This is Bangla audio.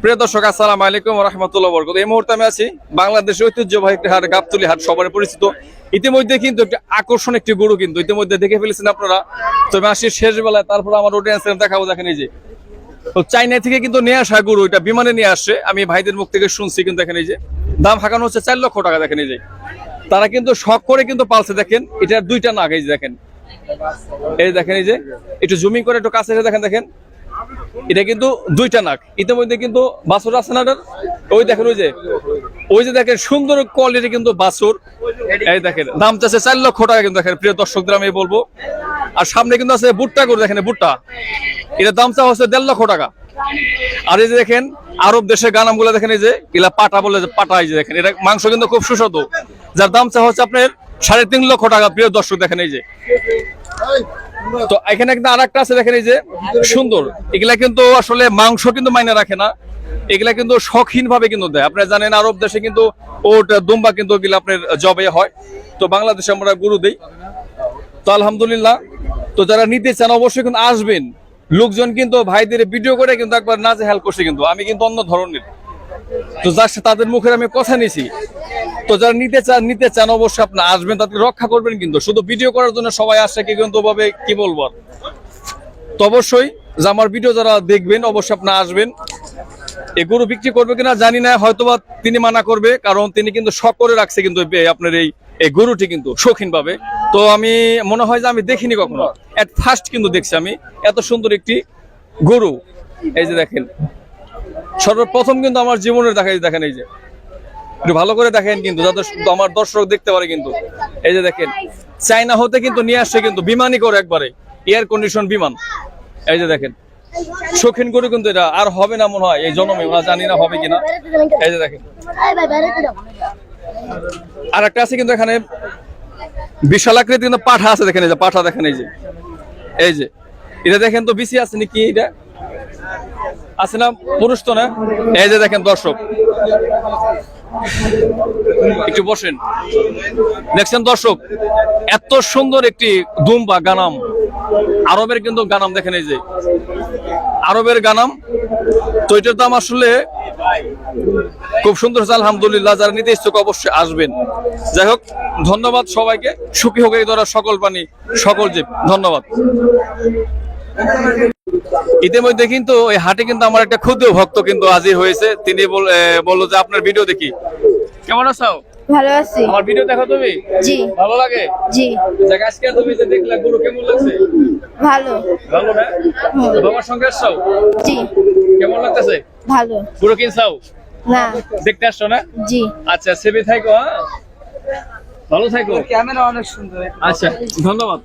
প্রিয় দর্শক, আসসালাম আলাইকুম রহমতুল্লাহ বরকত এই মুহূর্তে আমি আছি বাংলাদেশের ঐতিহ্যবাহী একটি হাট, গাবতলি হাট সবার পরিচিত। ইতিমধ্যে কিন্তু একটি আকর্ষণ একটি গরু কিন্তু ইতিমধ্যে দেখে ফেলেছেন আপনারা। তো আমি আসি শেষ বেলায়, তারপর আমার অডিয়েন্স দেখাবো, দেখেন এই যে। তো চাইনা থেকে কিন্তু নিয়ে আসা গরু এটা বিমানে নিয়ে আসছে আমি ভাইদের মুখ থেকে শুনছি কিন্তু, দেখেন এই যে। দাম হাঁকানো হচ্ছে চার লক্ষ টাকা, দেখেন এই যে। তারা কিন্তু শখ করে কিন্তু পালছে, দেখেন। এটার দুইটা নাগ এই যে দেখেন। এই দেখেন এই যে। একটু জুমিং করে একটু কাছে দেখেন দেখেন। এটা কিন্তু দুইটা নাক। ইতিমধ্যে কিন্তু বাছুর আছে না ওই দেখেন, ওই যে ওই যে দেখেন, সুন্দর কোয়ালিটি কিন্তু বাছুর। এই দেখেন, দাম চাচ্ছে চার লক্ষ টাকা কিন্তু দেখেন, প্রিয় দর্শকদের, আমি বলব। আর সামনে কিন্তু আছে ভুট্টা করে দেখেন ভুট্টা। এটার দাম চা হচ্ছে দেড় লক্ষ টাকা। আর এই যে দেখেন, আরব দেশের গানামগুলো দেখেন, এই যে, এগুলা পাটা বলে যে পাটা, এই যে দেখেন, এটা মাংস কিন্তু খুব সুস্বাদু। যার দাম চা হচ্ছে আপনার সাড়ে তিন লক্ষ টাকা, প্রিয় দর্শক, দেখেন এই যে। তো এখানে কিন্তু আর একটা আছে, দেখেন এই যে, সুন্দর। এগুলা কিন্তু আসলে মাংস কিন্তু মাইনে রাখে না। এগুলা কিন্তু শখিন ভাবে কিন্তু দেয়। আপনারা জানেন, আরব দেশে কিন্তু ওট, দুম্বা কিন্তু এগুলা আপনার জবে হয়। তো বাংলাদেশে আমরা গরু দিই। তো আলহামদুলিল্লাহ, তো যারা নিতে চান অবশ্যই কিন্তু আসবেন। লোকজন কিন্তু ভাইদের ভিডিও করে কিন্তু একবার নাচে হেল্প করছে কিন্তু। আমি কিন্তু অন্য ধরনের। তো যার তাদের মুখের আমি কথা নিছি। তো যারা নিতে চান নিতে চান, অবশ্যই আপনি আসবেন, তাদেরকে রক্ষা করবেন কিন্তু। শুধু ভিডিও করার জন্য সবাই আসে, কি কিন্তু ভাবে কি বলব তো অবশ্যই, যে আমার ভিডিও যারা দেখবেন, অবশ্যই আপনি আসবেন। এই গরু বিক্রি করবে কিনা জানি না, হয়তোবা তিনি মানা করবে, কারণ তিনি কিন্তু শখ করে রাখছে কিন্তু আপনার এই এই গরুটি কিন্তু শৌখিন ভাবে তো আমি, মনে হয় যে আমি দেখিনি কখনো। এট ফার্স্ট কিন্তু দেখছি আমি, এত সুন্দর একটি গরু। এই যে দেখেন, সর্বপ্রথম কিন্তু আমার জীবনের দেখা দেখেন, এই যে। একটু ভালো করে দেখেন কিন্তু, যাতে আমার দর্শক দেখতে পারে কিন্তু। এই যে দেখেন চাইনা হতে কিন্তু নিয়ে আসছে কিন্তু বিমানই করে একবারে এয়ার কন্ডিশন বিমান। এই যে দেখেন, শৌখিন গরু কিন্তু এটা, আর হবে না মনে হয়, এই জন্মে ওরা জানি না হবে কিনা। এই যে দেখেন আর একটা আছে কিন্তু এখানে, বিশাল আকৃতি কিন্তু পাঠা আছে, দেখেন এই যে, পাঠা দেখেন এই যে। এই যে, এটা দেখেন তো বিসি আছে নাকি এটা আছে না, পুরুষ তো না? এই যে দেখেন দর্শক। একটু বসেন। দেখছেন দর্শক, এত সুন্দর একটি দুম বা গানাম। আরবের কিন্তু গানাম, দেখেন এই যে। আরবের গানাম, তো এটার দাম আসলে খুব সুন্দর আলহামদুলিল্লাহ। যারা নিতে ইচ্ছুক অবশ্যই আসবেন। যাই হোক, ধন্যবাদ সবাইকে। সুখী হোক এই ধরা সকল প্রাণী সকল জীব। ধন্যবাদ। ইতিমধ্যে কিন্তু ওই হাটে কিন্তু আমার একটা ক্ষুদ্র ভক্ত কিন্তু হাজির হয়েছে। তিনি বলল যে আপনার ভিডিও দেখি। কেমন আছো? ভালো আছি। আমার ভিডিও দেখো তুমি? জি। ভালো লাগে? জি। দেখ আজকে তুমি যে দেখলা গরু কেমন লাগছে? ভালো। ভালো না? বাবার সঙ্গে আসছো জি। কেমন লাগতেছে? ভালো। গরু কিনছাও? না। দেখতে আসছো না? জি। আচ্ছা সেবে থাকো হ্যাঁ? ভালো থাকো ক্যামেরা অনেক সুন্দর। আচ্ছা ধন্যবাদ।